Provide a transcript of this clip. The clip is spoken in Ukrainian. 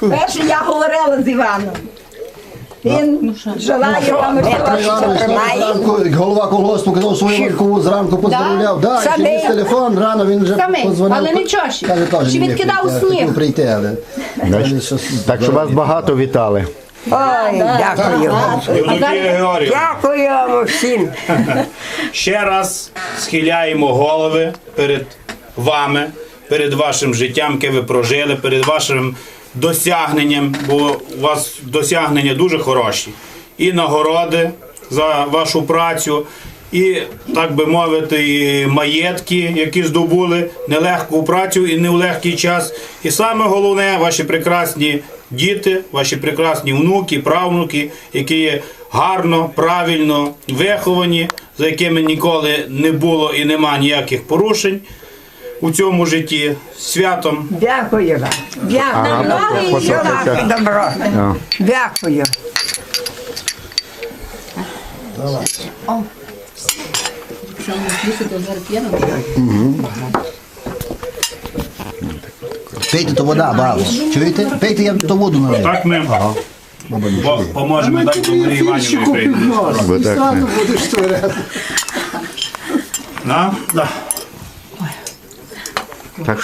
Перше я говорила з Іваном. Він желає вам всього, що тримає. Зранку голова колгоспу казав свою Маркову зранку поздравляв. Да, Саме. через телефон рано він вже Саме. подзвонив. Але нічого ще. Чи відкидав сніг? прийти, але... Так що вас багато вітали. Ой, дякую. Георгіївна, Дякуємо всім. ще раз схиляємо голови перед вами, перед вашим життям, яке ви прожили, перед вашим досягненням, бо у вас досягнення дуже хороші. І нагороди за вашу працю, і, так би мовити, і маєтки, які здобули нелегку працю і не в легкий час. І саме головне, ваші прекрасні діти, ваші прекрасні внуки, правнуки, які є гарно, правильно виховані, за якими ніколи не було і нема ніяких порушень у цьому житті. Святом Дякую вам. Дякую. послухайте. добро. Дякую. Пейте, то вода, баба. Чуєте? Пейте, я то воду налив. так ми бо- поможемо до Марії Іванівни прийти. Бо так не. будеш творити. На? Да. Так